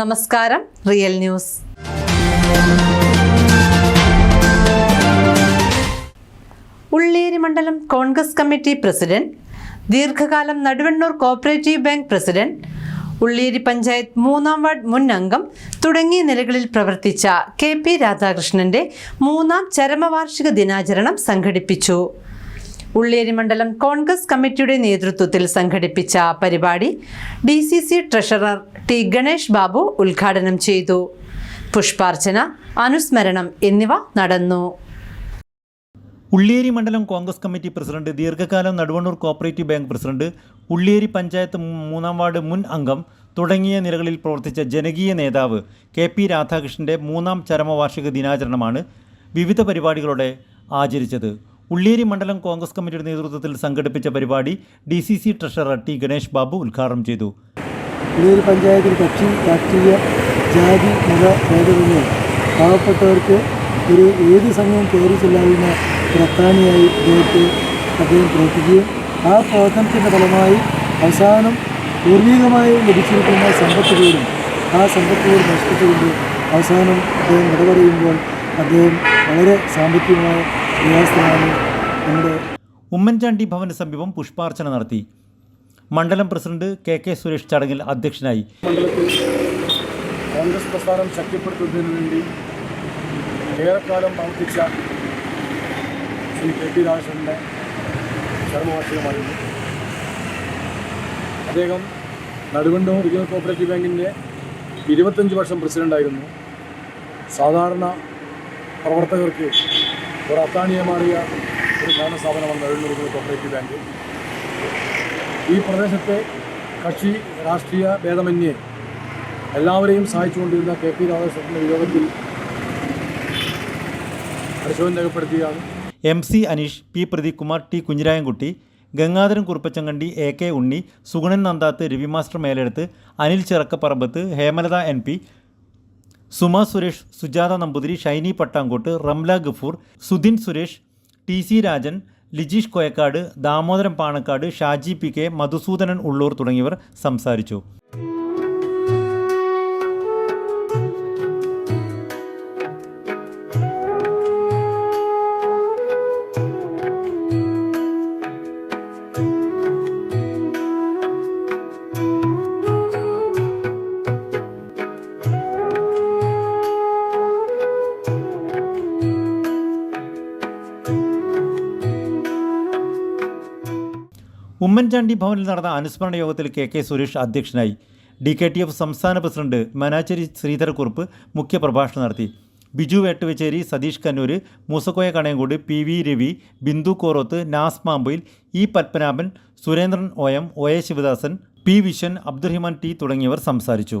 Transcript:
നമസ്കാരം real news. Ulliyeri മണ്ഡലം Congress committee president ദീർഘകാലം Naduvannur cooperative bank president Ulleri panchayat മൂന്നാം വാർഡ് മുൻ അംഗം തുടങ്ങിയ നിലകളിൽ പ്രവർത്തിച്ച കെ പി രാധാകൃഷ്ണന്റെ മൂന്നാം ചരമവാർഷിക ദിനാചരണം സംഘടിപ്പിച്ചു. ഉള്ളേരി മണ്ഡലം കോൺഗ്രസ് കമ്മിറ്റിയുടെ നേതൃത്വത്തിൽ സംഘടിപ്പിച്ച പരിപാടി D C C treasurer T Ganesh Babu ഉദ്ഘാടനം ചെയ്തു. പുഷ്പാർച്ചന അനുസ്മരണം എന്നിവ നടന്നു. ഉള്ളിയേരി മണ്ഡലം കോൺഗ്രസ് കമ്മിറ്റി പ്രസിഡന്റ് ദീർഘകാലം Naduvannur cooperative bank president Ulliyeri panchayat മൂന്നാം വാർഡ് മുൻ അംഗം തുടങ്ങിയ നിലകളിൽ പ്രവർത്തിച്ച ജനകീയ നേതാവ് കെ പി രാധാകൃഷ്ണന്റെ മൂന്നാം ചരമവാർഷിക ദിനാചരണമാണ് വിവിധ പരിപാടികളോടെ ആചരിച്ചത്. ഉള്ളിയേരി മണ്ഡലം കോൺഗ്രസ് കമ്മിറ്റിയുടെ നേതൃത്വത്തിൽ സംഘടിപ്പിച്ച പരിപാടി D C C treasurer T Ganesh Babu ഉദ്ഘാടനം ചെയ്തു. ഉള്ളൂർ പഞ്ചായത്തിൽ കക്ഷി രാഷ്ട്രീയ ജാതി മത ഭേദമന്യേ പാവപ്പെട്ടവർക്ക് ഒരു ഏത് സമയവും കയറി ചെല്ലാവുന്ന പ്രധാനിയായി അദ്ദേഹം പ്രവർത്തിക്കുകയും ആ പ്രവർത്തനത്തിന്റെ ഫലമായി അവസാനം പൂർവികമായി ലഭിച്ചിരിക്കുന്ന സമ്പത്ത് പോലും ആ സമ്പത്ത് പോലും നശിപ്പിച്ചുകൊണ്ട് അവസാനം അദ്ദേഹം ഇടപെടുമ്പോൾ അദ്ദേഹം വളരെ സാമ്പത്തികമായ ഉമ്മൻചാണ്ടി ഭവന് സമീപം പുഷ്പാർച്ചന നടത്തി. മണ്ഡലം പ്രസിഡന്റ് കെ കെ സുരേഷ് ചടങ്ങിൽ അധ്യക്ഷനായി. മണ്ഡലത്തിൽ കോൺഗ്രസ് പ്രസ്ഥാനം ശക്തിപ്പെടുത്തുന്നതിന് വേണ്ടി ഏറെക്കാലം പ്രവർത്തിച്ച ശ്രീ കെ പി രാജേന്ദ്രന്റെ ചരമവാർഷികമായിരുന്നു. അദ്ദേഹം നടുവണ്ടൂർ റീജിയണൽ കോപ്പറേറ്റീവ് ബാങ്കിന്റെ ഇരുപത്തഞ്ച് വർഷം പ്രസിഡന്റായിരുന്നു സാധാരണ പ്രവർത്തകർക്ക് ഒരു അത്താണിയമാറിയ ഒരു ഭരണ സ്ഥാപനമാണ് റീജിയണൽ കോപ്പറേറ്റീവ് ബാങ്ക് ഈ പ്രദേശത്തെ കക്ഷി രാഷ്ട്രീയ ഭേദമന്യേ എല്ലാവരെയും സഹായിച്ചുകൊണ്ടിരുന്ന കെ പി രാധാകൃഷ്ണന്റെ യോഗത്തിൽ പരിശോധന രേഖപ്പെടുത്തുകയാണ് M C Aneesh P Pradeep Kumar T Kunhirayankutty Gangadharan Kuruppachankandi A K Unni Sugunan Nandath Ravi master Meleduth Anil Chirakkaparambath Hemalatha N P Suma Suresh Sujatha Namboothiri Shiny Pattankott Ramla Gafoor Sudhin Suresh T C Rajan Lijeesh Koyakkad Damodaran Panakkad Shaji P K Madhusoodanan Ullur തുടങ്ങിയവർ സംസാരിച്ചു. ഉമ്മൻചാണ്ടി ഭവനിൽ നടന്ന അനുസ്മരണ യോഗത്തിൽ K K Suresh അധ്യക്ഷനായി. D K T F സംസ്ഥാന president മനാച്ചേരി Sreedharakurup മുഖ്യപ്രഭാഷണം നടത്തി. Biju Vettuvachery Satheesh Kannur Moosakoya Kanayankode P V Ravi Bindu Koroth Nas Mampayil E Padmanabhan Surendran O M O A Sivadasan P Viswan Abdurahiman T തുടങ്ങിയവർ സംസാരിച്ചു.